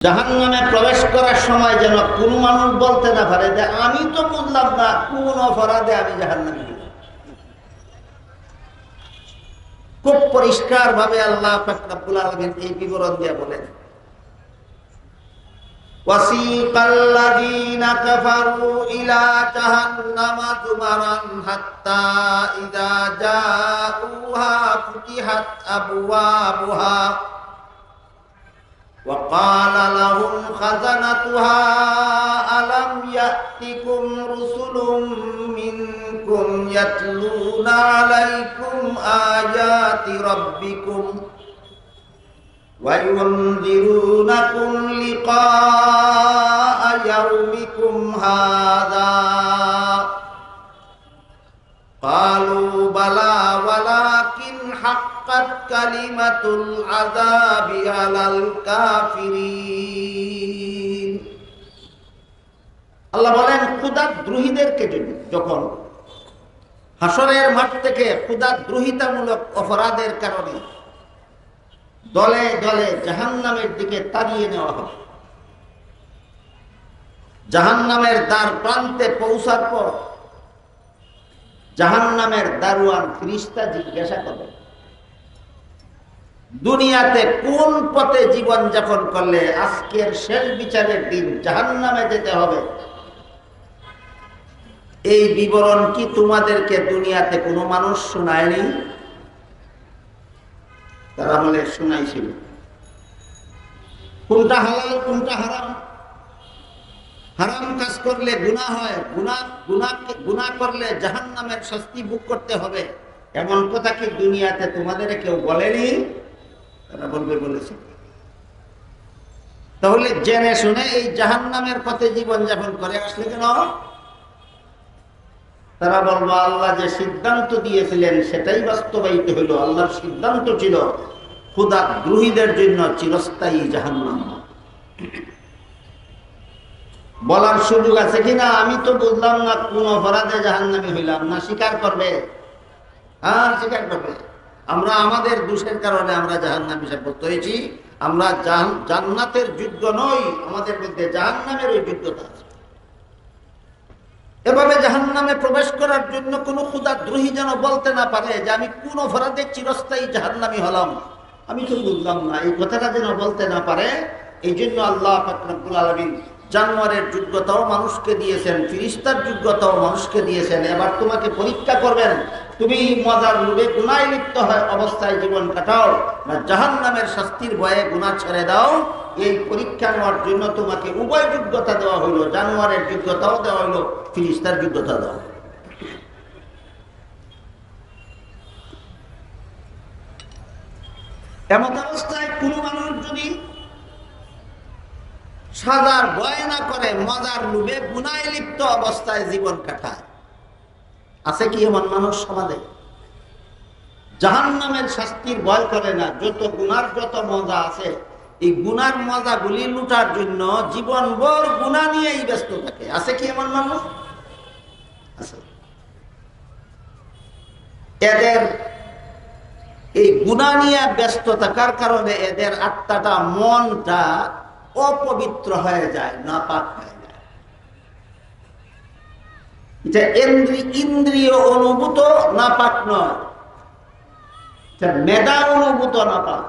জাহান নামে প্রবেশ করার সময় যেন কোন মানুষ বলতে না পারে যে আমি তো বুঝলাম না কোন অপরাধে আমি জাহান নামে খুব পরিষ্কার ভাবে আল্লাহ ফাকরাবুল আলমিন এই বিবরণ দিয়ে বলেন وسيق الذين كفروا إلى جهنم زمرا حتى إذا جاءوها فتحت أبوابها وقال لهم خزنتها ألم يأتكم رسل منكم يتلون عليكم آيات ربكم وينذرونكم لقاء يومكم هذا قالوا بلى ولكن حقت كلمة العذاب على الكافرين আল্লাহ বলেন খুদার দ্রোহীদেরকে যদি যখন হাসরের মাঠ থেকে খুদার দ্রোহিতামূলক অপরাধের কারণে দলে দলে জাহান নামের দিকে তাড়িয়ে নেওয়া হবে জাহান নামের দ্বার প্রান্তে পৌঁছার পর জাহান নামের দারুয়ান ফিরিস্তা জিজ্ঞাসা করবে দুনিয়াতে কোন পথে জীবন যাপন করলে আজকের শেষ বিচারের দিন জাহান নামে যেতে হবে? এই বিবরণ কি তোমাদেরকে দুনিয়াতে কোনো মানুষ শোনায়নি? তারা বলে, শোনাইছিল। কোনটা হালাল, কোনটা হারাম? হারাম কাজ করলে গুণা হয় গুণা গুণা গুণা করলে জাহান নামের শাস্তি ভোগ করতে হবে। এমন কথা কি দুনিয়াতে তোমাদের কেউ বলেনি? তারা বলবে, বলেছে। তাহলে জেনে শুনে এই জাহান নামের পথে জীবন যাপন করে আসলে কেন? তারা বলব, আল্লাহ যে সিদ্ধান্ত দিয়েছিলেন সেটাই বাস্তবায়িত হইল আল্লাহর সিদ্ধান্ত ছিল খুদা দ্রোহীদের জন্য চিরস্থায়ী জাহান্নাম। বলার সুযোগ আছে কিনা? আমি তো বুঝলাম না, কোন অপরাধে জাহান্নামি হইলাম না, স্বীকার করবে। হ্যাঁ স্বীকার করবে। আমরা আমাদের দোষের কারণে আমরা জাহান্নামি সাব্যস্ত হয়েছি। আমরা জান্নাতের যোগ্য নই, আমাদের মধ্যে জাহান্নামের ওই যোগ্যতা আছে। এভাবে জাহান নামে প্রবেশ করার জন্য কোন ক্ষুদা দ্রোহী যেন বলতে না পারে যে আমি কোন অপরাধে চিরস্থায়ী জাহান্নামি হলাম। আমি তো বুঝলাম না, এই কথাটা যেন বলতে না পারে এই জন্য আল্লাহ ফাকরাবুল আলমিন জানোয়ারের যোগ্যতাও মানুষকে দিয়েছেন ফিরিস্তার যোগ্যতাও মানুষকে দিয়েছেন। এবার তোমাকে পরীক্ষা করবেন, তুমি মজার লোভে গুনায় লিপ্ত হয় অবস্থায় জীবন কাটাও না জাহান নামের শাস্তির ভয়ে গুণা ছেড়ে দাও। এই পরীক্ষা নেওয়ার জন্য তোমাকে উভয় যোগ্যতা দেওয়া হইল, জানোয়ারের যোগ্যতাও দেওয়া হইল ফিরিস্তার যোগ্যতা দেওয়া এমন অবস্থায় কোন সাজার ভয় না করে মজার লোভে গুনায় লিপ্ত অবস্থায় জীবন কাটায়। আছে কি এমন মানুষ সমাজে? জাহান নামের শাস্তির ভয় করে না, যত গুনার যত মজা আছে, এই গুনার মজা গুলি লুটার জন্য জীবন ভর গুণা নিয়েই ব্যস্ত থাকে। আছে কি এমন মানুষ? আছে। এদের এই গুণা নিয়ে ব্যস্ত থাকার কারণে এদের আত্মাটা, মনটা অপবিত্র হয়ে যায় না পাক হয়ে যায়। এটা ইন্দ্রিয় অনুভূত না পাক নয় মেধা অনুভূত না পাক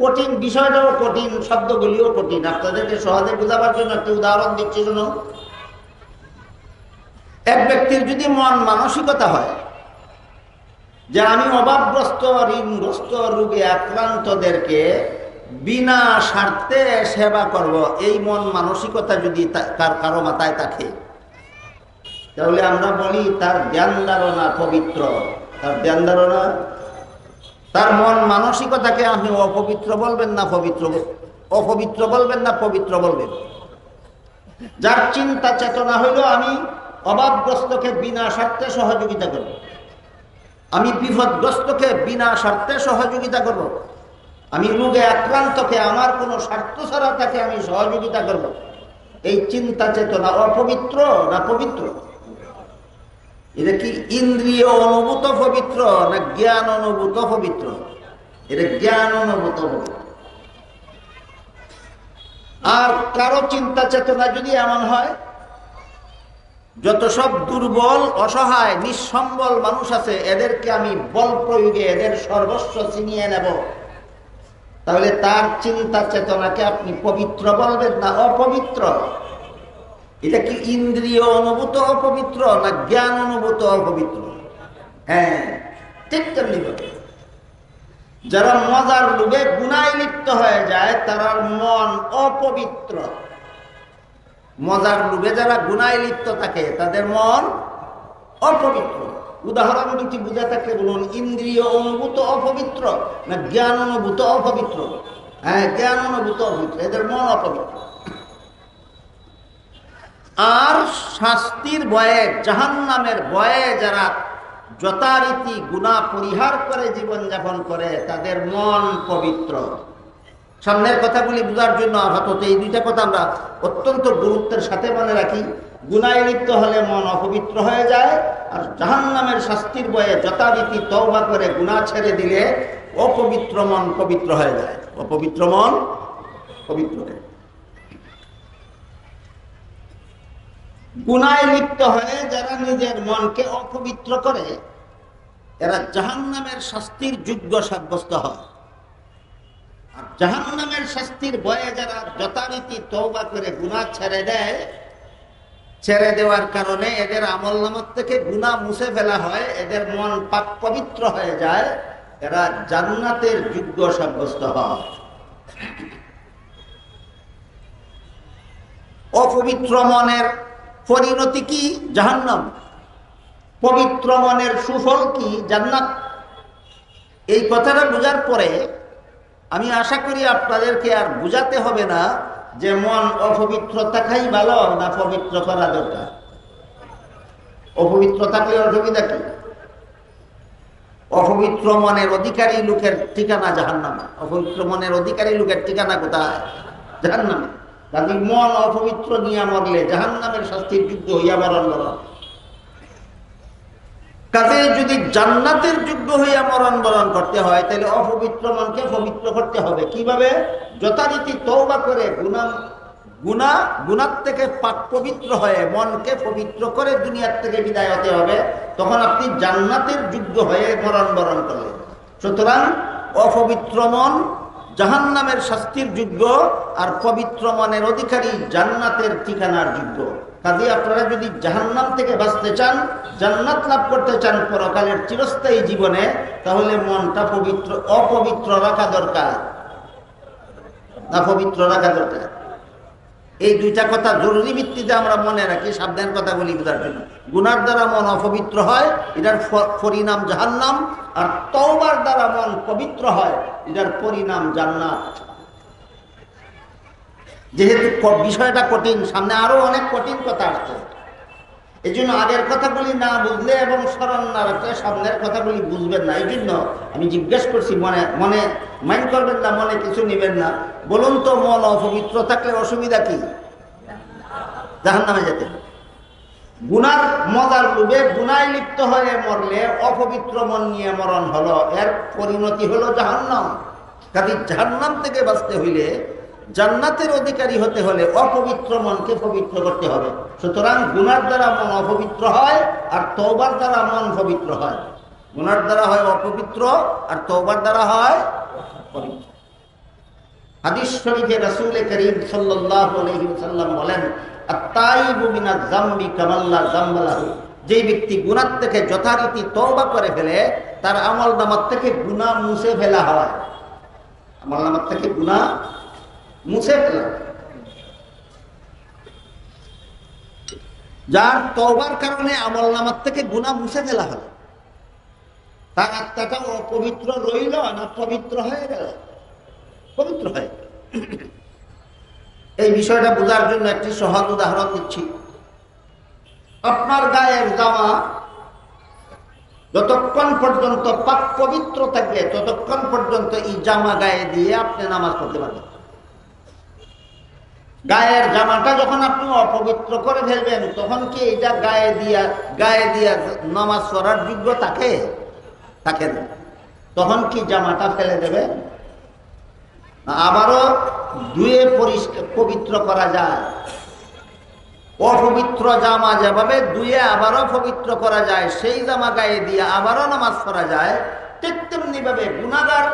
কঠিন, বিষয়টাও কঠিন, শব্দগুলিও কঠিন। আপনাদেরকে সহজে বোঝাবার জন্য একটি উদাহরণ দিচ্ছি শুনো এক ব্যক্তির যদি মন মানসিকতা হয়, যে আমি অভাবগ্রস্ত, ঋণগ্রস্ত, রোগে আক্রান্তদেরকে বিনা স্বার্থে সেবা করব, এই মন মানসিকতা যদি তার কারও মাথায় থাকে, তাহলে আমরা বলি তার জ্ঞান ধারণা পবিত্র। তার জ্ঞান ধারণা, তার মন মানসিকতাকে আপনি অপবিত্র বলবেন না পবিত্র অপবিত্র বলবেন না পবিত্র বলবেন? যার চিন্তা চেতনা হইল আমি অভাবগ্রস্তকে বিনা স্বার্থে সহযোগিতা করব। আমি বিপদগ্রস্তকে বিনা স্বার্থে সহযোগিতা করব। আমি রোগে আক্রান্তকে আমার কোনো স্বার্থ ছাড়া তাকে আমি সহযোগিতা করব। এই চিন্তা চেতনা অপবিত্র না পবিত্র? এটা কি ইন্দ্রিয় অনুভূত পবিত্র না জ্ঞান অনুভূত পবিত্র? এটা জ্ঞান অনুভূত আর কারও চিন্তা চেতনা যদি এমন হয়, যত সব দুর্বল, অসহায়, নিঃসম্বল মানুষ আছে, এদেরকে আমি বল প্রয়োগে, এদের সর্বস্ব ছিনিয়ে নেব। তাহলে তার চিন্তা চেতনাকে আপনি পবিত্র বলবেন না অপবিত্র? এটা কি ইন্দ্রিয় অনুভূত অপবিত্র না জ্ঞান অনুভূত অপবিত্র? হ্যাঁ ঠিক যারা মজার লোভে গুনায় লিপ্ত হয়ে যায়, তার মন অপবিত্র। মজার লোভে যারা গুনায় লিপ্ত থাকে, তাদের মন অপবিত্র। উদাহরণ দুটি বুঝে থাকলে বলুন ইন্দ্রিয় অনুভূত অপবিত্র না জ্ঞান অনুভূত অপবিত্র? হ্যাঁ জ্ঞান অনুভূত অপবিত্র, এদের মন অপবিত্র। আর শাস্তির বয়ে জাহান নামের বয়ে যারা যথারীতি গুণা পরিহার করে জীবনযাপন করে, তাদের মন পবিত্র। সামনের কথাগুলি বোঝার জন্য আপাতত এই দুইটা কথা আমরা অত্যন্ত গুরুত্বের সাথে মনে রাখি। গুনায় লিপ্ত হলে মন অপবিত্র হয়ে যায়, আর জাহান নামের শাস্তির বয়ে যথারীতি তওবা করে গুণা ছেড়ে দিলে অপবিত্র মন পবিত্র হয়ে যায়। অপবিত্র মন পবিত্র হয়ে গুনায় লিপ্ত হয়ে যারা নিজের মনকে অপবিত্র করে, এরা জাহান নামের শাস্তির যোগ্য সাব্যস্ত হয়। আর শাস্তির ভয়ে যারা যথারীতি তৌবা করে গুণা ছেড়ে দেয়, ছেড়ে দেওয়ার কারণে এদের আমল থেকে গুণা মুছে ফেলা হয়, এদের মন পবিত্র হয়ে যায়, এরা জান্নাতের যোগ্য সাব্যস্ত অপবিত্র মনের পরিণতি কি জাহান্নাম? পবিত্র মনের সুফল কি জান্নাত? এই কথাটা বোঝার পরে আমি আশা করি আপনাদেরকে আর বুঝাতে হবে না যে মন অপবিত্র থাকাই ভালো না, পবিত্র করা দরকার। অপবিত্র থাকলে অসুবিধা কি? অপবিত্র মনের অধিকারী লোকের ঠিকানা জাহান্নামে। অপবিত্র মনের অধিকারী লোকের ঠিকানা কোথায়? জাহান্নামে। মন অপবিত্র নিয়ে মরলে জাহান্নামের শাস্তির যুদ্ধ হইয়া মরণ কাজে যদি জান্নাতের যোগ্য হইয়া মরণ বরণ করতে হয়, তাহলে অপবিত্র মনকে পবিত্র করতে হবে। কীভাবে? যথারীতি তৌবা করে গুণা গুণা, গুণার থেকে পাক পবিত্র হয়ে মনকে পবিত্র করে দুনিয়ার থেকে বিদায় হতে হবে, তখন আপনি জান্নাতের যোগ্য হয়ে মরণ বরণ করলেন। সুতরাং অপবিত্র মন জাহান নামের শাস্তির যোগ্য আর পবিত্র মনের অধিকারী জান্নাতের ঠিকানার যোগ্য। কাজে আপনারা যদি জাহান্নাম থেকে বাঁচতে চান, জান্নাত লাভ করতে চান পরকালের চিরস্থায়ী জীবনে, তাহলে মনটা পবিত্র, অপবিত্র রাখা দরকার। না পবিত্র রাখা দরকার। এই দুইটা কথা জরুরি ভিত্তিতে আমরা মনে রাখি, সাবধান কথা বলি বোঝার জন্য। গুনার দ্বারা মন অপবিত্র হয়, এটার পরিণাম জাহান্নাম, আর তওবার দ্বারা মন পবিত্র হয়, এটার পরিণাম জান্নাত। যেহেতু বিষয়টা কঠিন, সামনে আরও অনেক কঠিন কথা আসছে। এই জন্য আগের কথাগুলি না বুঝলে এবং স্মরণ না রাখলে সামনের কথাগুলি বুঝবেন না। এই জন্য আমি জিজ্ঞেস করছি, মনে মনে মাইন্ড করবেন না, মনে কিছু নেবেন না। বলুন তো, মন অপবিত্র থাকলে অসুবিধা কি? জাহান নামে যেতে গুনার মজার লোভে গুনায় লিপ্ত হয়ে মরলে অপবিত্র মন নিয়ে মরণ হলো। এর পরিণতি হলো জাহান্নাম। কাজে জাহান্নাম থেকে বাঁচতে হইলে জান্নাতের অধিকারী হতে হলে অপবিত্র মনকে পবিত্র করতে হবে। সুতরাং গুনার দ্বারা মন অপবিত্র হয় আর তৌবার দ্বারা মন পবিত্র হয়। গুনার দ্বারা হয় অপবিত্র আর তৌবার দ্বারা হয় পবিত্র। হাদিস শরীফে রাসূল করিম সাল্লাল্লাহু আলাইহি ওয়াসাল্লাম বলেন যেই ব্যক্তি গুনাহ থেকে যথারীতি তওবা করে ফেলে, তার আমল নামার থেকে গুনাহ মুছে ফেলা হয়। আমল নামার থেকে গুনাহ মুছে ফেলা। যার তওবার কারণে আমল নামার থেকে গুনাহ মুছে ফেলা হলো। তার আত্মাটা অপবিত্র রইল না পবিত্র হয়ে গেল। পবিত্র হয় এই বিষয়টা বোঝার জন্য একটি সহজ উদাহরণ দিচ্ছি। আপনার গায়ের জামা যতক্ষণ পর্যন্ত পাক পবিত্র থাকবে, ততক্ষণ পর্যন্ত এই জামা গায়ে দিয়ে আপনি নামাজ পড়তে পারবেন। গায়ের জামাটা যখন আপনি অপবিত্র করে ফেলবেন, তখন কি এটা গায়ে দিয়া গায়ে দিয়া নামাজ পড়ার যোগ্য থাকে? থাকে না। তখন কি জামাটা ফেলে দেবে? আবারও ধুয়ে পরিষ্কার, পবিত্র করা যায়। অপবিত্র জামা যেভাবে ধুয়ে আবারও পবিত্র করা যায়, সেই জামা গায়ে দিয়ে আবারও নামাজ পড়া যায়, ঠিক তেমনি ভাবে গুণাগার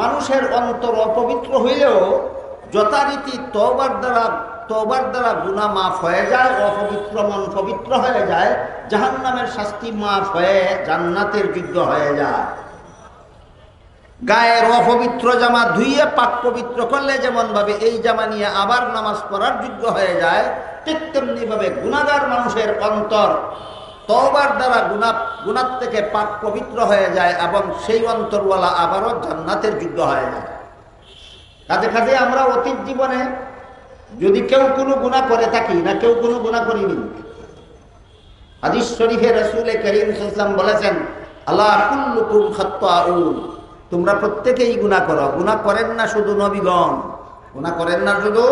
মানুষের অন্তর অপবিত্র হইলেও যথারীতি তবার দ্বারা তবার দ্বারা গুণা মাফ হয়ে যায়, অপবিত্র মন পবিত্র হয়ে যায় জাহান নামের শাস্তি মাফ হয়ে জান্নাতের যোগ্য হয়ে যায়। গায়ের অপবিত্র জামা ধুইয়ে পাক পবিত্র করলে যেমন ভাবে এই জামা নিয়ে আবার নামাজ পড়ার যোগ্য হয়ে যায়, ঠিক তেমনি ভাবে গুণাগার মানুষের অন্তর তবার দ্বারা গুণা গুণার থেকে পাক পবিত্র হয়ে যায় এবং সেই অন্তরওয়ালা আবারও জান্নাতের যোগ্য হয়ে যায়। কাজে কাজে আমরা অতীত জীবনে যদি কেউ কোনো গুণা করে থাকি না, কেউ কোনো গুণা করিনি। হাদিস শরীফে রসুলে করিম সাল্লাম বলেছেন, আল্লাহ কুল্লুকুম খাত্তাউন। তোমরা প্রত্যেকেই গুণা করো। গুণা করেন না শুধু নবীগণ, গুণা করেন না শুধু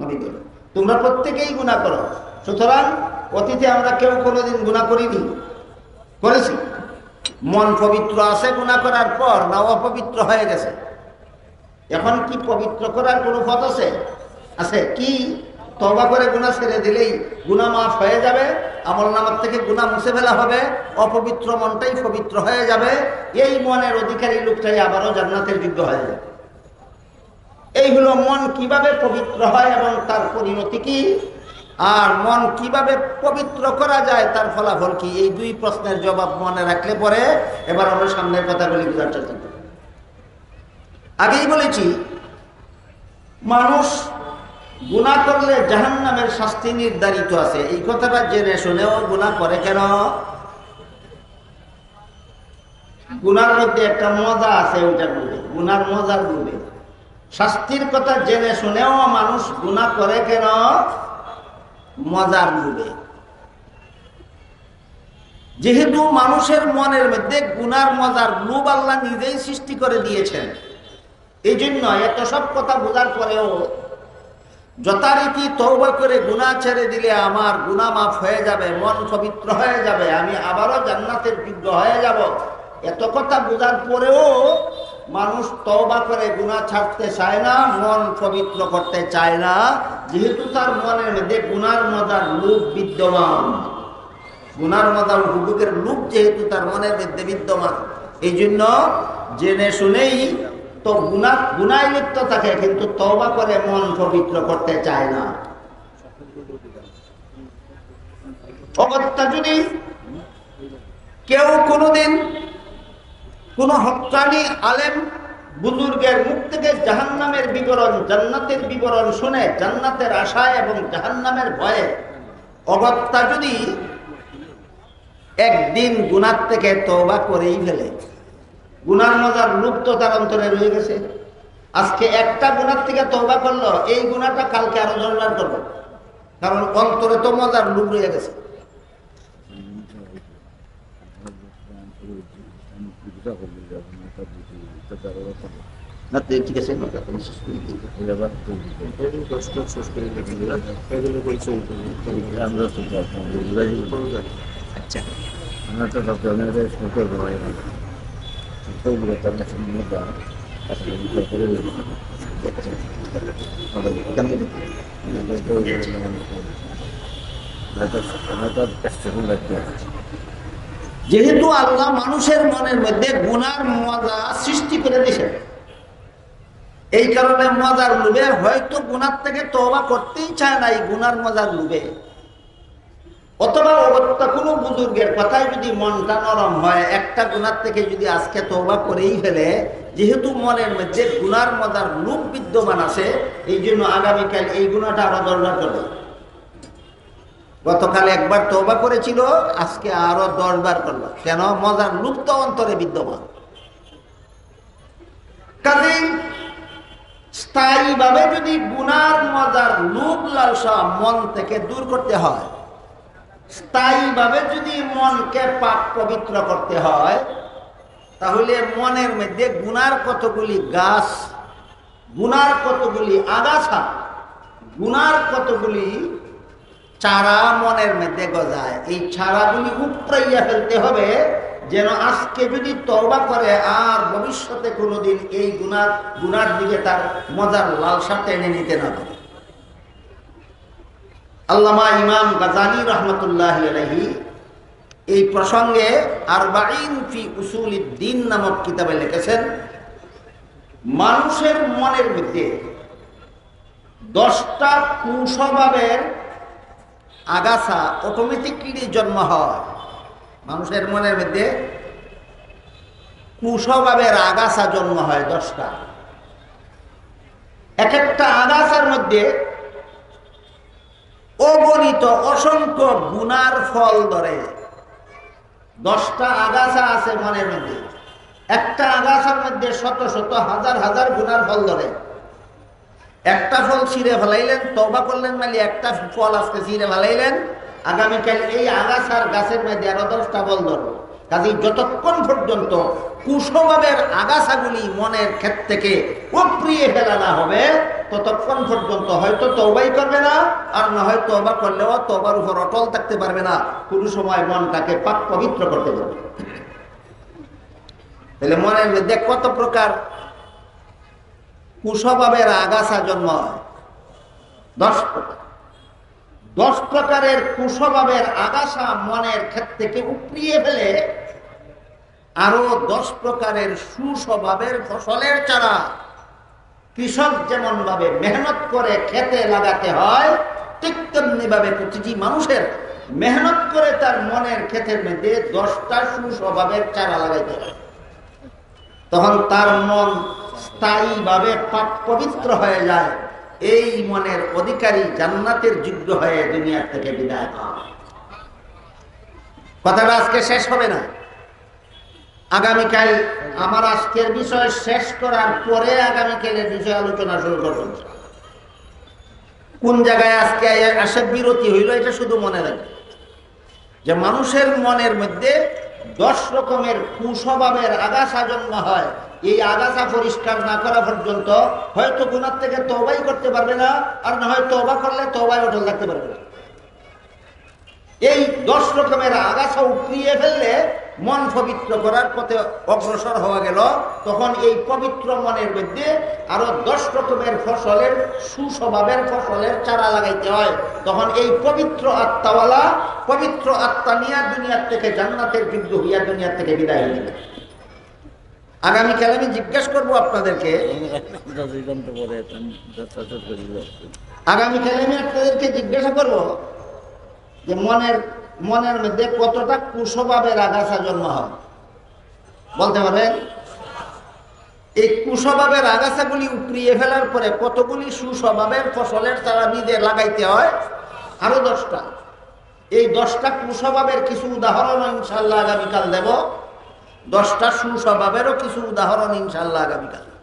নবীগণ। তোমরা প্রত্যেকেই গুণা করো। সুতরাং অতীতে আমরা কেউ কোনোদিন গুণা করিনি। করেছি। মন পবিত্র আছে গুণা করার পর না অপবিত্র হয়ে গেছে। এখন কি পবিত্র করার কোনো পথ আছে? আছে কি? তবা করে গুণা ছেড়ে দিলেই গুণা মাফ হয়ে যাবে, আমল নামার থেকে গুণা মুছে ফেলা হবে, অপবিত্র মনটাই পবিত্র হয়ে যাবে, এই মনের অধিকারী লোকটাই আবারও জান্নাতের যোগ্য হয়ে যাবে। এই হলো মন কীভাবে পবিত্র হয় এবং তার পরিণতি কি? আর মন কীভাবে পবিত্র করা যায়, তার ফলাফল কি? এই দুই প্রশ্নের জবাব মনে রাখলে পরে এবার আমরা সামনের কথাগুলি বোঝার চেষ্টা করি আগেই বলেছি, মানুষ গুণা করলে জাহান নামের শাস্তি নির্ধারিত আছে। এই কথাটা জেনে শুনেও গুণা করে কেন? গুনার মধ্যে একটা মজা আছে ওইটা বলে গুনার মজার বলে শাস্তির কথা জেনে শুনেও মানুষ গুণা করে কেন? মজার বলে যেহেতু মানুষের মনের মধ্যে গুনার মজার লোভ আল্লাহ নিজেই সৃষ্টি করে দিয়েছেন। এই জন্য এত সব কথা বোঝার পরেও যথারীতি তৌবা করে গুণা ছেড়ে দিলে আমার গুণা মাফ হয়ে যাবে, মন পবিত্র হয়ে যাবে, আমি আবারও জান্নাতের যোগ্য হয়ে যাব। এত কথা বোঝার পরেও মানুষ তওবা করে গুণা ছাড়তে চায় না, মন পবিত্র করতে চায় না। যেহেতু তার মনের মধ্যে গুনার মজার লোভ বিদ্যমান। গুনার মজা উপভোগের লোভ যেহেতু তার মনের মধ্যে বিদ্যমান। এই জন্য জেনে শুনেই তো গুণা গুনায় লিপ্ত থাকে, কিন্তু তওবা করে মন পবিত্র করতে চায় না। অগত্যা যদি কেউ কোনোদিন কোন হকানি আলেম বুজুর্গের মুখ থেকে জাহান্নামের বিবরণ, জান্নাতের বিবরণ শুনে, জান্নাতের আশায় এবং জাহান্নামের ভয়ে অগত্যা যদি একদিন গুনার থেকে তওবা করেই ফেলে। গুনার মজার লুপ তো তার অন্তরে রয়ে গেছে। আজকে একটা গুণার থেকে তওবা করল এই গুণাটা কালকে আরও জোরদার করব। কারণ অন্তরে তো মজার লুপ রয়ে গেছে। না তো ঠিক আছে আচ্ছা। আমরা তো সব ধরনের যেহেতু আল্লাহ মানুষের মনের মধ্যে গুনার মজা সৃষ্টি করে দিয়েছে এই কারণে মজার লুবে হয়তো গুনার থেকে তবা করতেই চায় না, এই গুনার মজার লুবে অথবা অগত্যা কোনো বুজুর্গের কথায় যদি মনটা নরম হয়, একটা গুনার থেকে যদি আজকে তবা করেই ফেলে, যেহেতু মনের মধ্যে গুনার মজার লুপ বিদ্যমান আছে, এই জন্য আগামীকাল এই গুণাটা আরও দরকার করবে। গতকাল একবার তওবা করেছিল, আজকে আরও দশ বার করল। কেন? মজার লুপ্ত অন্তরে বিদ্যমান। কাজেই স্থায়ীভাবে যদি গুনার মজার লুপ লালসা মন থেকে দূর করতে হয় স্থায়ীভাবে যদি মনকে পাপ পবিত্র করতে হয়, তাহলে মনের মধ্যে গুনার কতগুলি গাছ, গুনার কতগুলি আগাছা, গুনার কতগুলি চারা মনের মধ্যে গজায়। এই চারাগুলি উপড়াইয়া ফেলতে হবে, যেন আজকে যদি তওবা করে, আর ভবিষ্যতে কোনোদিন এই গুনার গুনার দিকে তার মজার লালসা টেনে নিতে না পারে। আল্লামা ইমাম গাজালি রহমতুল্লাহ আলহি এই প্রসঙ্গে আরবাইন ফি উসুল দিন নামক কিতাবে লিখেছেন, মানুষের মনের মধ্যে দশটা কুস্বভাবের আগাছা অটোমেটিকলি জন্ম হয়। মানুষের মনের মধ্যে কুস্বভাবের আগাছা জন্ম হয় দশটা। এক একটা আগাছার মধ্যে অগণিত অসংখ্য গুনার ফল ধরে। দশটা আগাছা আছে মনের মধ্যে। একটা আগাছার মধ্যে শত শত হাজার হাজার গুনার ফল ধরে। একটা ফল ছিঁড়ে ফেলাইলেন তবা করলেন মানে একটা ফল আজকে ছিঁড়ে ফেলাইলেন। আগামীকাল এই আগাছার গাছের মধ্যে আরও দশটা ফল ধরবো। কাজে যতক্ষণ পর্যন্ত কুস্বভাবের আগাছাগুলি মনের ক্ষেত থেকে উপরিয়ে ফেলা না হবে, ততক্ষণ পর্যন্ত হয়তো তবাই করবে না, আর না হয় তবা করলেও তবার উপর অটল থাকতে পারবে না। কোনো সময় মনটাকে পাক পবিত্র করতে পারবে। তাহলে মনের মধ্যে কত প্রকার কুস্বভাবের আগাছা জন্ম দশ প্রকার। দশ প্রকারের কুস্বভাবের আগাছা মনের ক্ষেত থেকে উপড়িয়ে ফেলে আরও দশ প্রকারের সুস্বভাবের ফসলের চারা। কৃষক যেমন ভাবে মেহনত করে খেতে লাগাতে হয়, ঠিক তেমনি ভাবে প্রতিটি মানুষের মেহনত করে তার মনের ক্ষেতের মধ্যে দশটা সুস্বভাবের চারা লাগাইতে হয়। তখন তার মন স্থায়ীভাবে পাপ পবিত্র হয়ে যায়। এই মনের অধিকারী জান্নাতের যোগ্য হয়ে দুনিয়ার থেকে বিদায় পায় কথাটা আজকে শেষ হবে না। আগামীকাল আমার আজকের বিষয় শেষ করার পরে আগামীকালের বিষয়ে আলোচনা শুরু করবেন কোন জায়গায় আজকে আসে বিরতি হইল, এটা শুধু মনে রাখবে। যে মানুষের মনের মধ্যে দশ রকমের কুস্বভাবের আগাছা জন্ম হয়। এই আগাছা পরিষ্কার না করা পর্যন্ত হয়তো গুণার থেকে তবাই করতে পারবে না, আর না হয় তবা করলে তবাই অটল থাকতে পারবে না। এই দশ রকমের আগাছা উপড়িয়ে ফেললে মন পবিত্র করার পথে অগ্রসর হওয়া গেল। তখন এই পবিত্র মনের মধ্যে আরও দশ রকমের ফসলের সুস্বভাবের ফসলের চারা লাগাইতে হয়। তখন এই পবিত্র আত্মাওয়ালা, পবিত্র আত্মা নিয়ে দুনিয়ার থেকে জান্নাতের যুদ্ধ হইয়া দুনিয়ার থেকে বিদায় হয়ে যাবে আগামীকাল আমি জিজ্ঞেস করব আপনাদেরকে? আগামীকাল আমি আপনাদেরকে জিজ্ঞাসা করব যে মনের মনের মধ্যে কতটা কুস্বভাবের আগাছা জন্ম হয়? বলতে পারবেন? এই কুস্বভাবের আগাছাগুলি উপড়িয়ে ফেলার পরে কতগুলি সুস্বভাবের ফসলের চারা নিজে লাগাইতে হয়? আরও দশটা। এই দশটা কুস্বভাবের কিছু উদাহরণ ইনশাল্লাহ আগামীকাল দেব। দশটা সুস্বভাবেরও কিছু উদাহরণ ইনশাল্লাহ আগামীকাল।